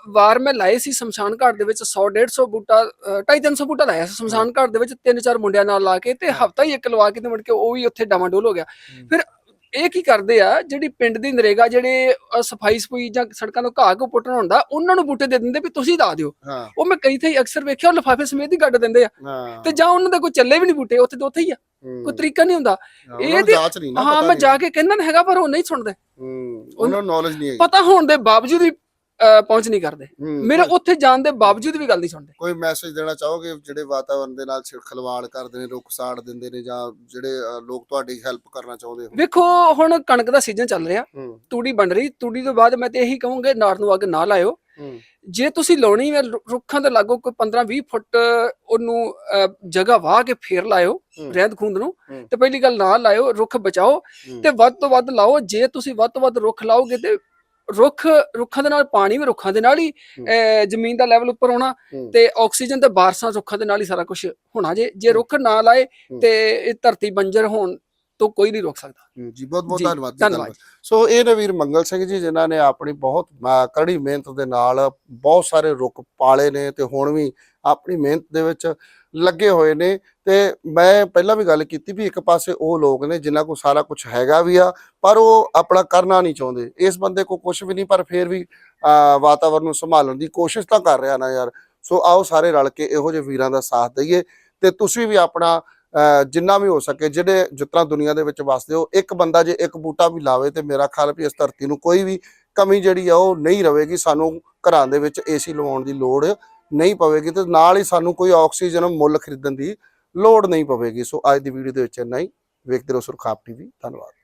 ਵਾਰ ਮੈਂ ਲਾਏ ਸੀ ਸ਼ਮਸ਼ਾਨ ਘਾਟ ਦੇ ਵਿੱਚ 100 150 ਬੂਟਾ 250 300 ਬੂਟਾ ਲਾਇਆ ਸੀ ਸ਼ਮਸ਼ਾਨ ਘਾਟ ਦੇ ਵਿੱਚ ਤਿੰਨ ਚਾਰ ਮੁੰਡਿਆਂ ਨਾਲ ਲਾ ਕੇ ਤੇ। ਹਫਤਾ ਹੀ ਇੱਕ ਲਵਾ ਕੇ ਤੇ ਮੁੜ ਕੇ ਉਹ ਵੀ ਉੱਥੇ ਡਾਵਾਂਡੋਲ ਹੋ ਗਿਆ। ਫਿਰ ਇਹ ਕੀ ਕਰਦੇ ਆ ਜਿਹੜੀ ਪਿੰਡ ਦੀ ਨਰੇਗਾ ਜਿਹੜੇ ਸਫ਼ਾਈ ਸਫੂਈ ਜਾਂ ਸੜਕਾਂ ਤੋਂ ਘਾਹ ਕੋ ਪੁੱਟਣ ਹੁੰਦਾ ਉਹਨਾਂ ਨੂੰ ਬੂਟੇ ਦੇ ਦਿੰਦੇ ਵੀ ਤੁਸੀਂ ਲਾ ਦਿਓ। ਉਹ ਮੈਂ ਕਈ ਥਾਈ ਅਕਸਰ ਵੇਖਿਆ ਉਹ ਲਿਫਾਫੇ ਸਮੇਤ ਹੀ ਕੱਢ ਦਿੰਦੇ ਆ। ਤੇ ਜਾਂ ਉਹਨਾਂ ਦੇ ਕੋਈ ਚੱਲੇ ਵੀ ਨਹੀਂ ਬੂਟੇ ਉੱਥੇ ਤੇ ਉੱਥੇ ਹੀ ਆ। ਕੋਈ ਤਰੀਕਾ ਨਹੀਂ ਹੁੰਦਾ। ਇਹ ਤੇ- ਹਾਂ ਮੈਂ। ਜਾ ਕੇ ਕਹਿੰਦਾ ਹੈਗਾ ਪਰ ਉਹ ਨਹੀਂ ਸੁਣਦੇ। ਉਹਨਾਂ ਨੂੰ ਨੌਲੇਜ ਨਹੀਂ ਹੈ ਪਤਾ ਹੋਣ ਦੇ ਬਾਵਜੂਦ ਵੀ ਪਹੁੰਚ ਨਹੀਂ ਕਰਦੇ। ਮੇਰੇ ਉੱਥੇ ਜਾਣ ਦੇ ਬਾਵਜੂਦ ਵੀ ਗੱਲ ਨਹੀਂ ਸੁਣਦੇ। ਕੋਈ ਮੈਸੇਜ ਦੇਣਾ ਚਾਹੋਗੇ ਜਿਹੜੇ ਵਾਤਾਵਰਣ ਦੇ ਨਾਲ ਖਿਲਵਾੜ ਕਰਦੇ ਨੇ ਰੁੱਖ ਸਾੜ ਦਿੰਦੇ ਨੇ ਜਾਂ ਜਿਹੜੇ ਲੋਕ ਤੁਹਾਡੀ ਹੈਲਪ ਕਰਨਾ ਚਾਹੁੰਦੇ ਹੋ ਵੇਖੋ ਹੁਣ ਕਣਕ ਦਾ ਸੀਜ਼ਨ ਚੱਲ ਰਿਹਾ। ਤੂੜੀ ਬਣ ਰਹੀ। ਤੂੜੀ ਤੋਂ ਬਾਅਦ ਮੈਂ ਤੇ ਇਹੀ ਕਹੂੰਗਾ ਨਾੜ ਨੂੰ ਅੱਗ ਨਾ ਲਾਇਓ। ਜੇ ਤੁਸੀਂ ਲਾਉਣੀ ਹੈ ਰੁੱਖਾਂ ਦੇ ਲਾਗੋ ਕੋਈ 15 20 ਫੁੱਟ ਉਹਨੂੰ ਜਗ੍ਹਾ ਵਾਹ ਕੇ ਫੇਰ ਲਾਇਓ। ਰਹਿੰਦ ਖੂੰਦ ਨੂੰ। ਤੇ ਪਹਿਲੀ ਗੱਲ ਨਾ ਲਾਇਓ ਰੁੱਖ ਬਚਾਓ। ਤੇ ਵੱਧ ਤੋਂ ਵੱਧ ਲਾਓ। ਜੇ ਤੁਸੀਂ ਵੱਧ ਤੋਂ ਵੱਧ ਰੁੱਖ ਲਾਓਗੇ ਤੇ ਰੁੱਖ ਰੁੱਖਾਂ ਦੇ ਨਾਲ ਪਾਣੀ ਵੀ ਰੁੱਖਾਂ ਦੇ ਨਾਲ ਹੀ ਜ਼ਮੀਨ ਦਾ ਲੈਵਲ ਉੱਪਰ ਹੋਣਾ। ਤੇ ਆਕਸੀਜਨ ਤੇ ਬਾਰਸਾਂ ਰੁੱਖਾਂ ਦੇ ਨਾਲ ਹੀ ਸਾਰਾ ਕੁਝ ਹੋਣਾ ਜੇ ਜੇ ਰੁੱਖ ਨਾ ਲਾਏ। ਤੇ ਇਹ ਧਰਤੀ ਬੰਜਰ ਹੋਣ ਤੋਂ ਕੋਈ ਨਹੀਂ ਰੋਕ ਸਕਦਾ ਜੀ ਬਹੁਤ ਬਹੁਤ ਧੰਨਵਾਦ। ਸੋ ਇਹ ਨੇ ਵੀਰ ਮੰਗਲ ਸਿੰਘ ਜੀ ਜਿਨ੍ਹਾਂ ਨੇ ਆਪਣੀ ਬਹੁਤ ਕੜੀ ਮਿਹਨਤ ਦੇ ਨਾਲ ਬਹੁਤ ਸਾਰੇ ਰੁੱਖ ਪਾਲੇ ਨੇ ਤੇ ਹੁਣ ਵੀ ਆਪਣੀ ਮਿਹਨਤ ਦੇ ਵਿੱਚ ਲੱਗੇ ਹੋਏ ਨੇ ਤੇ ਮੈਂ ਪਹਿਲਾਂ ਵੀ ਗੱਲ ਕੀਤੀ ਵੀ ਇੱਕ ਪਾਸੇ ਉਹ ਲੋਕ ਨੇ ਜਿਨ੍ਹਾਂ ਕੋਲ ਸਾਰਾ ਕੁਝ ਹੈਗਾ ਵੀ ਆ, ਪਰ ਉਹ ਆਪਣਾ ਕਰਨਾ ਨਹੀਂ ਚਾਹੁੰਦੇ। ਇਸ ਬੰਦੇ ਕੋਲ ਕੁਝ ਵੀ ਨਹੀਂ, ਪਰ ਫਿਰ ਵੀ ਵਾਤਾਵਰਨ ਨੂੰ ਸੰਭਾਲਣ ਦੀ ਕੋਸ਼ਿਸ਼ ਤਾਂ ਕਰ ਰਿਹਾ ਨਾ ਯਾਰ। ਸੋ ਆਓ ਸਾਰੇ ਰਲ ਕੇ ਇਹੋ ਜਿਹੇ ਵੀਰਾਂ ਦਾ ਸਾਥ ਦਈਏ ਤੇ ਤੁਸੀਂ ਵੀ ਆਪਣਾ ਜਿੰਨਾ ਵੀ ਹੋ ਸਕੇ, ਜਿਹੜੇ ਜਿਸ ਤਰ੍ਹਾਂ ਦੁਨੀਆ ਦੇ ਵਿੱਚ ਵਸਦੇ ਹੋ, ਇੱਕ ਬੰਦਾ ਜੇ ਇੱਕ ਬੂਟਾ ਵੀ ਲਾਵੇ ਤੇ ਮੇਰਾ ਖਿਆਲ ਵੀ ਇਸ ਧਰਤੀ ਨੂੰ ਕੋਈ ਵੀ ਕਮੀ ਜਿਹੜੀ ਆ ਉਹ ਨਹੀਂ ਰਹੇਗੀ ਸਾਨੂੰ ਘਰਾਂ ਦੇ ਵਿੱਚ ਏਸੀ ਲਵਾਉਣ ਦੀ ਲੋੜ ਨਹੀਂ ਪਵੇਗੀ ਤੇ ਨਾਲ ਹੀ ਸਾਨੂੰ ਕੋਈ ਆਕਸੀਜਨ ਮੁੱਲ ਖਰੀਦਣ ਦੀ ਲੋੜ ਨਹੀਂ ਪਵੇਗੀ। ਸੋ ਅੱਜ ਦੀ ਵੀਡੀਓ ਦੇ ਵਿੱਚ ਇੰਨਾ ਹੀ। ਵੇਖਦੇ ਰਹੋ ਸੁਰਖਾਪ ਟੀਵੀ। ਧੰਨਵਾਦ।